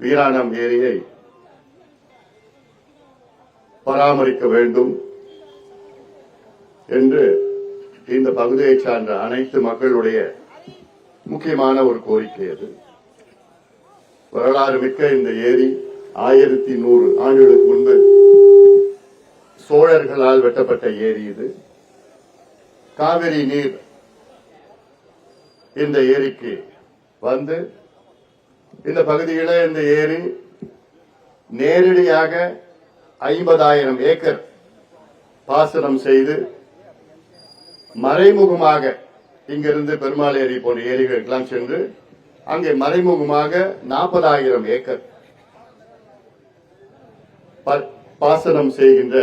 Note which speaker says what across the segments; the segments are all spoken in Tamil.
Speaker 1: வீராணம் ஏரியை பராமரிக்க வேண்டும் என்று இந்த பகுதியைச் சார்ந்த அனைத்து மக்களுடைய முக்கியமான ஒரு கோரிக்கை அது. வரலாறு மிக்க இந்த ஏரி ஆயிரத்தி நூறு ஆண்டுகளுக்கு முன்பு சோழர்களால் வெட்டப்பட்ட ஏரி இது. காவிரி நீர் இந்த ஏரிக்கு வந்து இந்த பகுதியில இந்த ஏரி நேரடியாக ஐம்பதாயிரம் ஏக்கர் பாசனம் செய்து மறைமுகமாக இங்கிருந்து பெருமாள் ஏரி போன்ற ஏரிகளுக்கெல்லாம் சென்று அங்கே மறைமுகமாக நாற்பதாயிரம் ஏக்கர் ப- பாசனம் செய்கின்ற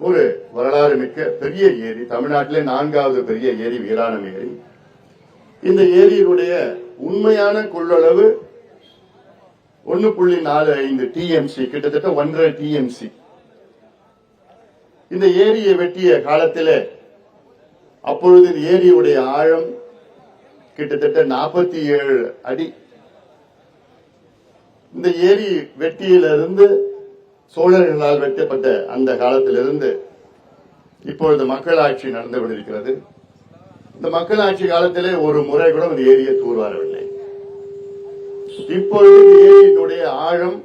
Speaker 1: ஒரு வரலாறு மிக்க பெரிய ஏரி. தமிழ்நாட்டிலே நான்காவது பெரிய ஏரி வீராணம் ஏரி. இந்த ஏரியினுடைய உண்மையான கொள்ளளவு ஒன்னு புள்ளி நாலு ஐந்து டிஎம்சி கிட்டத்தட்ட ஒன்றரை டிஎம்சி இந்த ஏரியை வெட்டிய காலத்திலே அப்பொழுது இந்த ஏரியுடைய ஆழம் கிட்டத்தட்ட நாற்பத்தி ஏழு அடி. இந்த ஏரி வெட்டியிலிருந்து சோழர்களால் வெட்டப்பட்ட அந்த காலத்திலிருந்து இப்பொழுது மக்களாட்சி நடந்து கொண்டிருக்கிறது. இந்த மக்களாட்சி காலத்திலே ஒரு முறை கூட இந்த ஏரியை தூர்வாரவில்லை. இப்பொழுது ஏரியினுடைய ஆழம்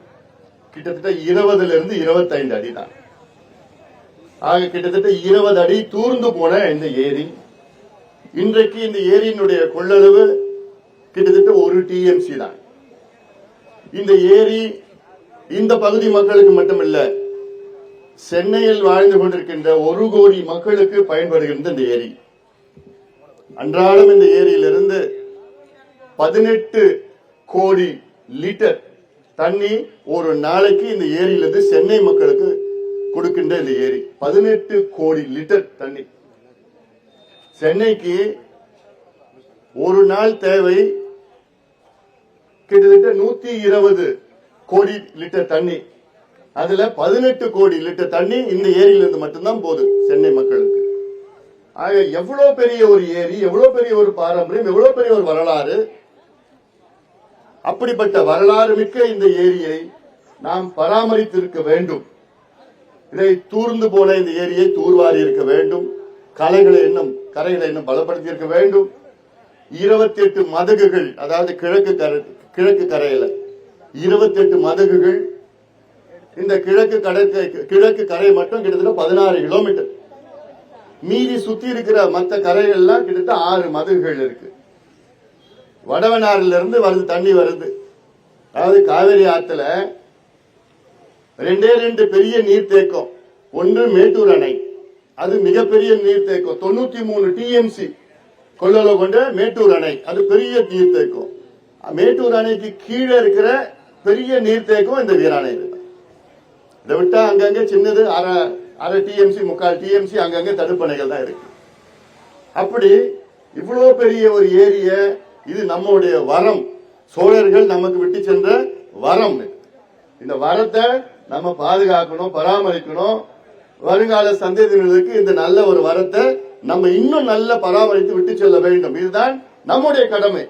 Speaker 1: கிட்டத்தட்ட இருபதுல இருந்து இருபத்தைந்து அடி தான். ஆக கிட்டத்தட்ட இருபது அடி தூர்ந்து போன இந்த ஏரி. இன்றைக்கு இந்த ஏரியினுடைய கொள்ளளவு கிட்டத்தட்ட ஒரு டிஎம்சி தான். இந்த ஏரி இந்த பகுதி மக்களுக்கு மட்டுமல்ல சென்னையில் வாழ்ந்து கொண்டிருக்கின்ற ஒரு கோடி மக்களுக்கு பயன்படுகின்ற இந்த ஏரி. அன்றாடம் இந்த ஏரியிலிருந்து பதினெட்டு கோடி லிட்டர் தண்ணி ஒரு நாளைக்கு இந்த ஏரியிலிருந்து சென்னை மக்களுக்கு கொடுக்கின்ற இந்த ஏரி. பதினெட்டு கோடி லிட்டர் தண்ணி. சென்னைக்கு ஒரு நாள் தேவை கிட்டத்தட்ட நூத்தி இருபது கோடி லிட்டர் தண்ணி. அதுல பதினெட்டு கோடி லிட்டர் தண்ணி இந்த ஏரியிலிருந்து மட்டும்தான் போகுது சென்னை மக்களுக்கு. ஆக எவ்வளவு பெரிய ஒரு ஏரி எவ்வளவு பெரிய ஒரு பாரம்பரியம் எவ்வளவு பெரிய ஒரு வரலாறு அப்படிப்பட்ட வரலாறு மிக்க இந்த ஏரியை நாம் பராமரித்திருக்க வேண்டும். இதை தூர்ந்து போன இந்த ஏரியை தூர்வாரி இருக்க வேண்டும். கலைகளை இன்னும் கரைகளை இன்னும் பலப்படுத்தி இருக்க வேண்டும். இருபத்தி எட்டு மதகுகள் அதாவது கிழக்கு கரை கிழக்கு கரையில இருபத்தி எட்டு மதகுகள். இந்த கிழக்கு கடற்கரை கிழக்கு கரை மட்டும் கிட்டத்தட்ட பதினாறு கிலோமீட்டர். மீதி சுத்தி இருக்கிற மற்ற கரைகள்லாம் கிட்டத்தட்ட ஆறு மதகுகள் இருக்கு. வடவனாறுல இருந்து வருது தண்ணி வருது. அதாவது காவிரி ஆத்துல ரெண்டே ரெண்டு பெரிய நீர்த்தேக்கம். ஒன்று மேட்டூர் அணை. அது மிகப்பெரிய நீர்த்தேக்கம். தொண்ணூத்தி மூணு டிஎம்சி கொள்ளளவு கொண்ட மேட்டூர் அணை. அது பெரிய நீர்த்தேக்கம். மேட்டூர் அணைக்கு கீழே இருக்கிற பெரிய நீர்த்தேக்கம் இந்த வீராணை இதை. விட்டா அங்கங்க சின்னது அரை அரை டிஎம்சி முக்கால் டிஎம்சி அங்கங்க தடுப்பணைகள் தான் இருக்கு. அப்படி இவ்வளவு பெரிய ஒரு ஏரியை இது நம்முடைய வரம். சோழர்கள் நமக்கு விட்டு சென்ற வரம் இந்த வரத்தை நம்ம பாதுகாக்கணும் பராமரிக்கணும். வருங்கால சந்ததியினருக்கு இந்த நல்ல ஒரு வரத்தை நம்ம இன்னும் நல்ல பராமரித்து விட்டு செல்ல வேண்டும். இதுதான் நம்முடைய கடமை.